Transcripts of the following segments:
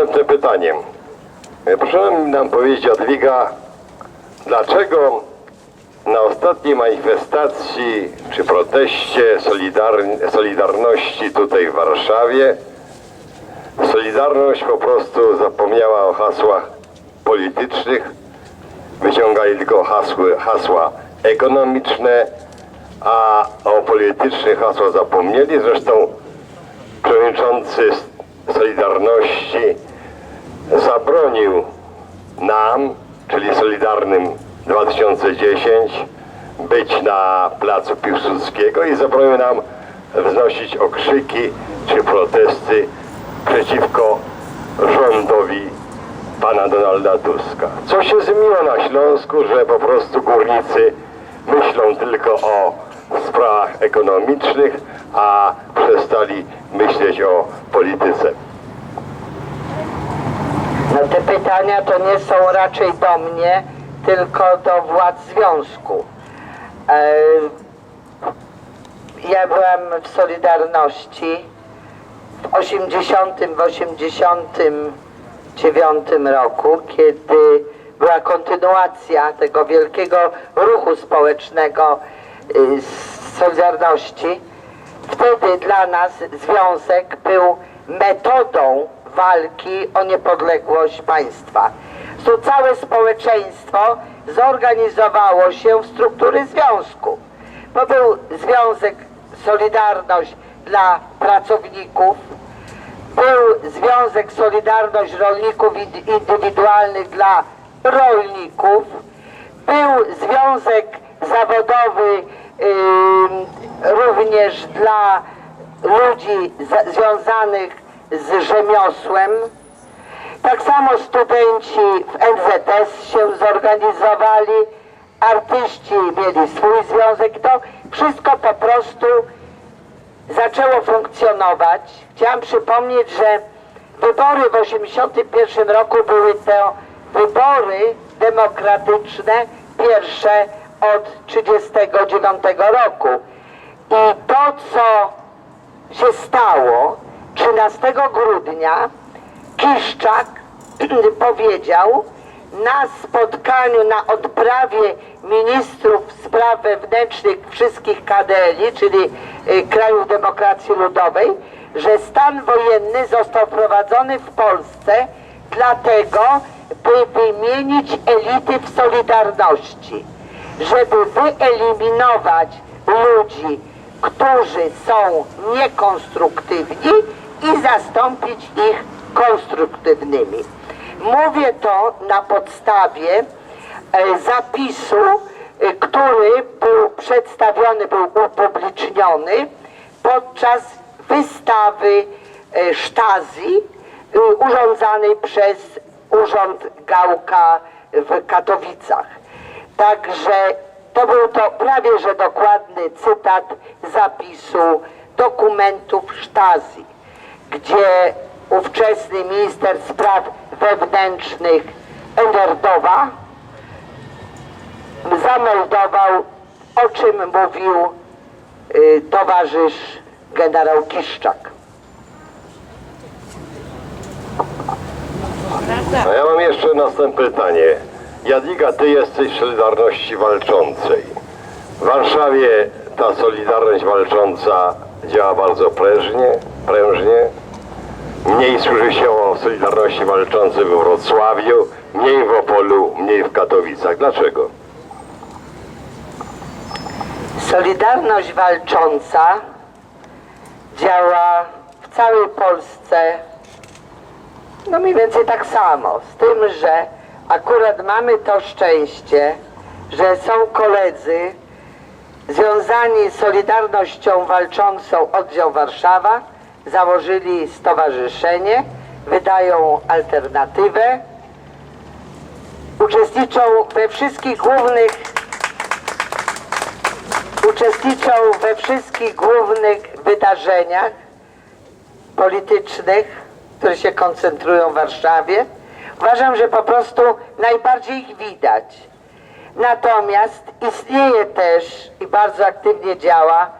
następne pytanie. Proszę nam powiedzieć, Jadwiga, dlaczego na ostatniej manifestacji czy proteście Solidar- Solidarności tutaj w Warszawie Solidarność po prostu zapomniała o hasłach politycznych, wyciągali tylko hasły, hasła ekonomiczne, a o politycznych hasła zapomnieli. Zresztą przewodniczący Solidarności zabronił nam, czyli Solidarnym 2010, być na placu Piłsudskiego i zabronił nam wznosić okrzyki czy protesty przeciwko rządowi pana Donalda Tuska. Co się zmieniło na Śląsku, że po prostu górnicy myślą tylko o sprawach ekonomicznych, a przestali myśleć o polityce. Te pytania to nie są raczej do mnie, tylko do władz związku. E, Ja byłam w Solidarności w 80, w 89 roku, kiedy była kontynuacja tego wielkiego ruchu społecznego y, z Solidarności. Wtedy dla nas związek był metodą walki o niepodległość państwa. Tu całe społeczeństwo zorganizowało się w struktury związku. Bo był Związek Solidarność dla pracowników, był Związek Solidarność Rolników Indywidualnych dla rolników, był Związek Zawodowy ym, również dla ludzi za, związanych z rzemiosłem. Tak samo studenci w NZS się zorganizowali, artyści mieli swój związek. To wszystko po prostu zaczęło funkcjonować. Chciałam przypomnieć, że wybory w 1981 roku były to wybory demokratyczne, pierwsze od 1939 roku. I to, co się stało 13 grudnia, Kiszczak powiedział na spotkaniu, na odprawie ministrów spraw wewnętrznych wszystkich KDL-i, czyli y, krajów demokracji ludowej, że stan wojenny został wprowadzony w Polsce dlatego, by wymienić elity w Solidarności, żeby wyeliminować ludzi, którzy są niekonstruktywni i zastąpić ich konstruktywnymi. Mówię to na podstawie e, zapisu, e, który był przedstawiony, był upubliczniony podczas wystawy e, Sztazji urządzanej przez Urząd Gałka w Katowicach. Także to był to prawie że dokładny cytat zapisu dokumentów Sztazji, gdzie ówczesny minister spraw wewnętrznych Enderdowa zameldował, o czym mówił y, towarzysz generał Kiszczak. A ja mam jeszcze następne pytanie. Jadwiga, ty jesteś w Solidarności Walczącej. W Warszawie ta Solidarność Walcząca działa bardzo prężnie, prężnie. Mniej słyszy się o Solidarności Walczącej we Wrocławiu, mniej w Opolu, mniej w Katowicach. Dlaczego? Solidarność walcząca działa w całej Polsce no mniej więcej tak samo, z tym, że akurat mamy to szczęście, że są koledzy związani z Solidarnością Walczącą Oddział Warszawa, założyli stowarzyszenie, wydają alternatywę, uczestniczą we wszystkich głównych uczestniczą we wszystkich głównych wydarzeniach politycznych, które się koncentrują w Warszawie. Uważam, że po prostu najbardziej ich widać. Natomiast istnieje też i bardzo aktywnie działa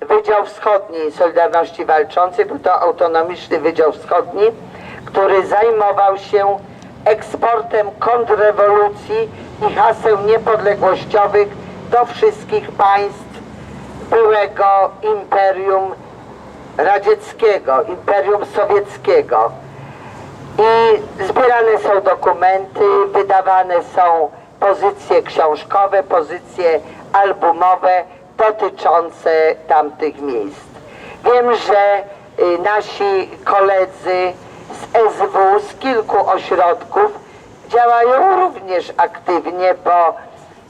Wydział Wschodni Solidarności Walczącej, był to autonomiczny Wydział Wschodni, który zajmował się eksportem kontrrewolucji i haseł niepodległościowych do wszystkich państw byłego imperium radzieckiego, imperium sowieckiego. I zbierane są dokumenty, wydawane są pozycje książkowe, pozycje albumowe dotyczące tamtych miejsc. Wiem, że y, nasi koledzy z SW, z kilku ośrodków działają również aktywnie, bo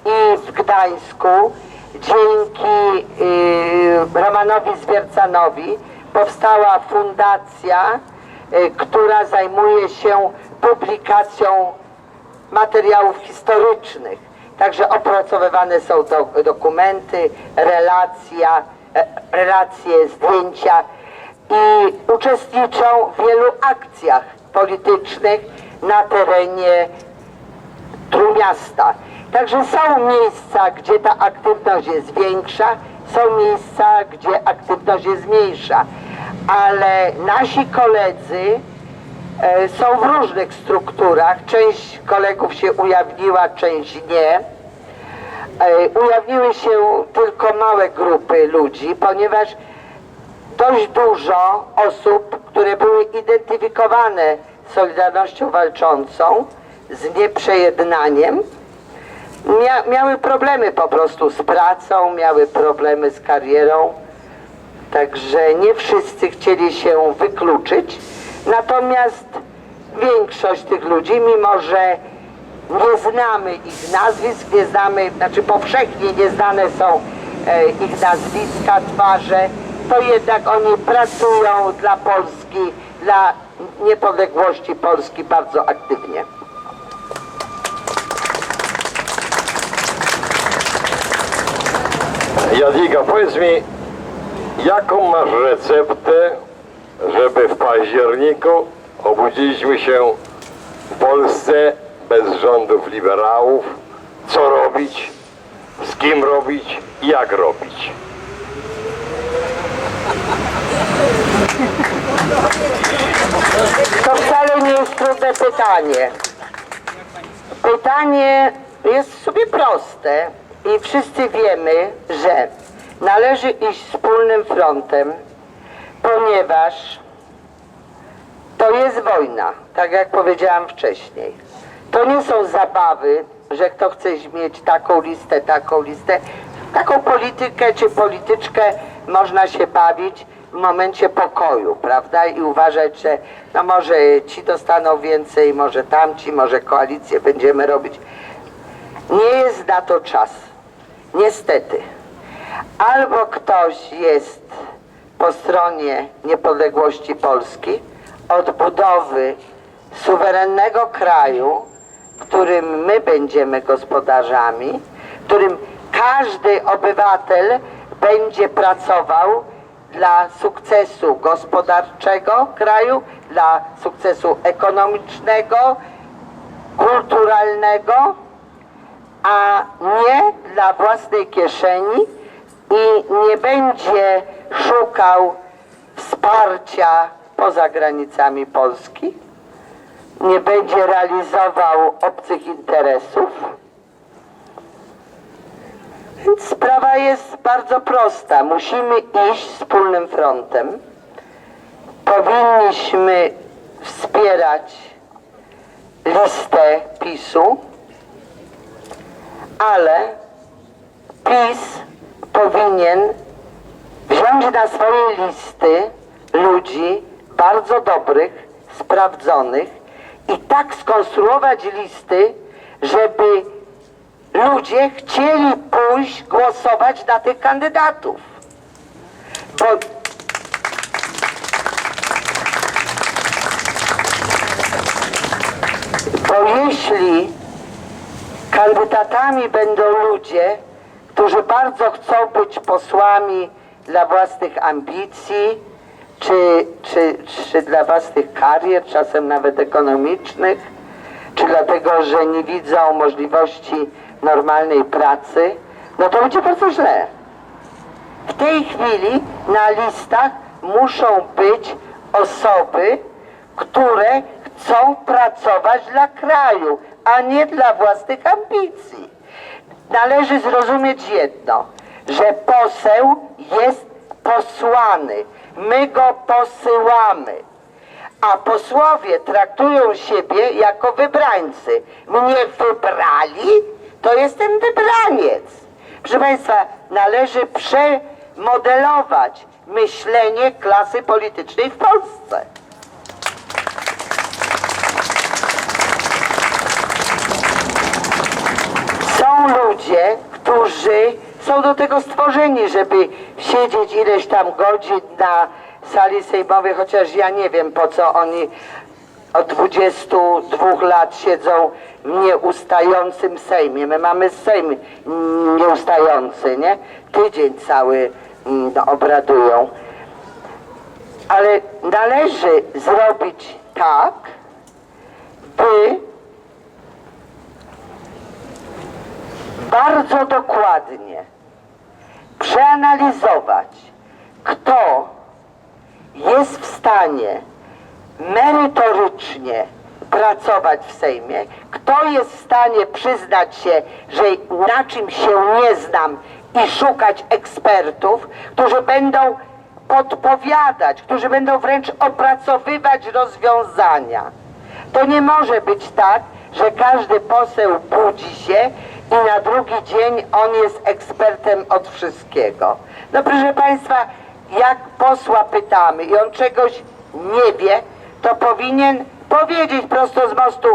i w Gdańsku dzięki y, Romanowi Zwiercanowi powstała fundacja, która zajmuje się publikacją materiałów historycznych. Także opracowywane są do, dokumenty, relacja, e, relacje, zdjęcia i uczestniczą w wielu akcjach politycznych na terenie Trójmiasta. Także są miejsca, gdzie ta aktywność jest większa, są miejsca, gdzie aktywność jest mniejsza, ale nasi koledzy e, są w różnych strukturach. Część kolegów się ujawniła, część nie. E, Ujawniły się tylko małe grupy ludzi, ponieważ dość dużo osób, które były identyfikowane Solidarnością Walczącą, z nieprzejednaniem, mia miały problemy po prostu z pracą, miały problemy z karierą. Także nie wszyscy chcieli się wykluczyć. Natomiast większość tych ludzi, mimo że nie znamy ich nazwisk, nie znamy, znaczy powszechnie nieznane są e, ich nazwiska, twarze, to jednak oni pracują dla Polski, dla niepodległości Polski bardzo aktywnie. Jadwiga, powiedz mi, jaką masz receptę, żeby w październiku obudziliśmy się w Polsce bez rządów liberałów? Co robić? Z kim robić? Jak robić? To wcale nie jest trudne pytanie. Pytanie jest sobie proste i wszyscy wiemy, że należy iść wspólnym frontem, ponieważ to jest wojna, tak jak powiedziałam wcześniej. To nie są zabawy, że kto chce mieć taką listę, taką listę. Taką politykę czy polityczkę można się bawić w momencie pokoju, prawda? I uważać, że no może ci dostaną więcej, może tamci, może koalicję będziemy robić. Nie jest na to czas. Niestety. Albo ktoś jest po stronie niepodległości Polski, odbudowy suwerennego kraju, którym my będziemy gospodarzami, którym każdy obywatel będzie pracował dla sukcesu gospodarczego kraju, dla sukcesu ekonomicznego, kulturalnego, a nie dla własnej kieszeni i nie będzie szukał wsparcia poza granicami Polski, nie będzie realizował obcych interesów. Więc sprawa jest bardzo prosta. Musimy iść wspólnym frontem. Powinniśmy wspierać listę PiSu, ale PiS powinien wziąć na swoje listy ludzi bardzo dobrych, sprawdzonych i tak skonstruować listy, żeby ludzie chcieli pójść głosować na tych kandydatów. Bo Bo jeśli kandydatami będą ludzie, którzy bardzo chcą być posłami dla własnych ambicji, czy, czy, czy dla własnych karier, czasem nawet ekonomicznych, czy dlatego, że nie widzą możliwości normalnej pracy, no to będzie bardzo źle. W tej chwili na listach muszą być osoby, które chcą pracować dla kraju, a nie dla własnych ambicji. Należy zrozumieć jedno, że poseł jest posłany. My go posyłamy. A posłowie traktują siebie jako wybrańcy. Mnie wybrali, to jestem wybraniec. Proszę Państwa, należy przemodelować myślenie klasy politycznej w Polsce. Ludzie, którzy są do tego stworzeni, żeby siedzieć ileś tam godzin na sali sejmowej, chociaż ja nie wiem po co oni od 22 lat siedzą w nieustającym Sejmie. My mamy Sejm nieustający, nie? Tydzień cały mm, no, obradują. Ale należy zrobić tak, by bardzo dokładnie przeanalizować, kto jest w stanie merytorycznie pracować w Sejmie, kto jest w stanie przyznać się, że na czym się nie znam i szukać ekspertów, którzy będą podpowiadać, którzy będą wręcz opracowywać rozwiązania. To nie może być tak, że każdy poseł budzi się i na drugi dzień on jest ekspertem od wszystkiego. No proszę Państwa, jak posła pytamy i on czegoś nie wie, to powinien powiedzieć prosto z mostu,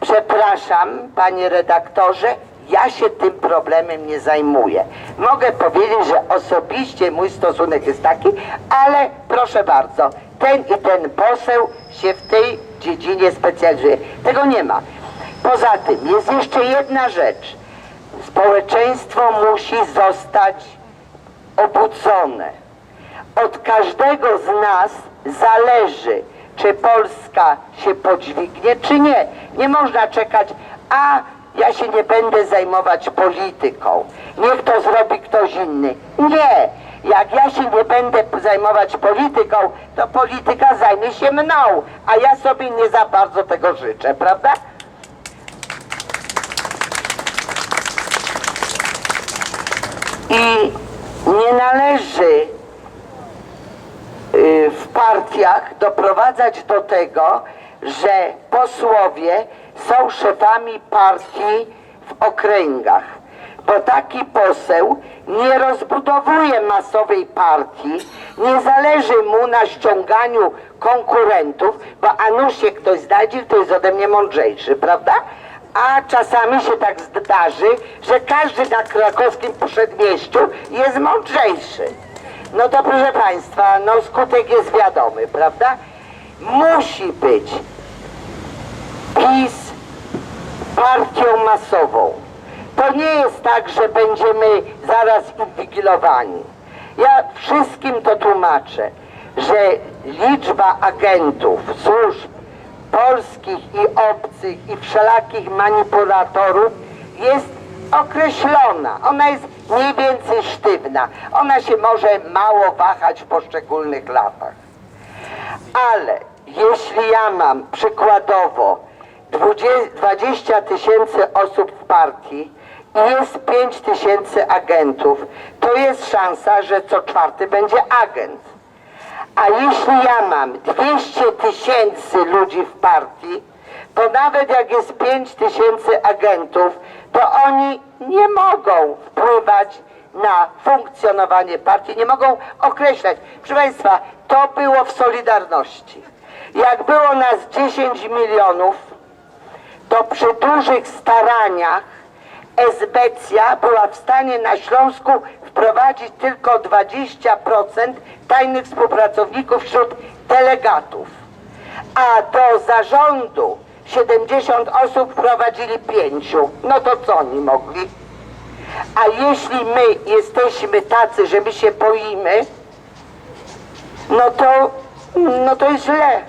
przepraszam, panie redaktorze, ja się tym problemem nie zajmuję. Mogę powiedzieć, że osobiście mój stosunek jest taki, ale proszę bardzo, ten i ten poseł się w tej dziedzinie specjalizuje. Tego nie ma. Poza tym jest jeszcze jedna rzecz. Społeczeństwo musi zostać obudzone. Od każdego z nas zależy, czy Polska się podźwignie, czy nie. Nie można czekać, a ja się nie będę zajmować polityką. Niech to zrobi ktoś inny. Nie. Jak ja się nie będę zajmować polityką, to polityka zajmie się mną, a ja sobie nie za bardzo tego życzę, prawda? I nie należy y, w partiach doprowadzać do tego, że posłowie są szefami partii w okręgach. Bo taki poseł nie rozbudowuje masowej partii, nie zależy mu na ściąganiu konkurentów, bo a nuż się ktoś znajdzie, kto jest ode mnie mądrzejszy, prawda? A czasami się tak zdarzy, że każdy na krakowskim przedmieściu jest mądrzejszy. No to proszę Państwa, no skutek jest wiadomy, prawda? Musi być PiS partią masową. To nie jest tak, że będziemy zaraz inwigilowani. Ja wszystkim to tłumaczę, że liczba agentów, służb polskich i obcych i wszelakich manipulatorów jest określona. Ona jest mniej więcej sztywna. Ona się może mało wahać w poszczególnych latach. Ale jeśli ja mam przykładowo 20 20 tysięcy osób w partii i jest 5 tysięcy agentów, to jest szansa, że co czwarty będzie agent. A jeśli ja mam 200 tysięcy ludzi w partii, to nawet jak jest 5 tysięcy agentów, to oni nie mogą wpływać na funkcjonowanie partii, nie mogą określać. Proszę Państwa, to było w Solidarności. Jak było nas 10 milionów, to przy dużych staraniach Esbecja była w stanie na Śląsku wprowadzić tylko 20% tajnych współpracowników wśród delegatów. A do zarządu 70 osób wprowadzili pięciu. No to co oni mogli? A jeśli my jesteśmy tacy, że my się boimy, no to, no to jest źle.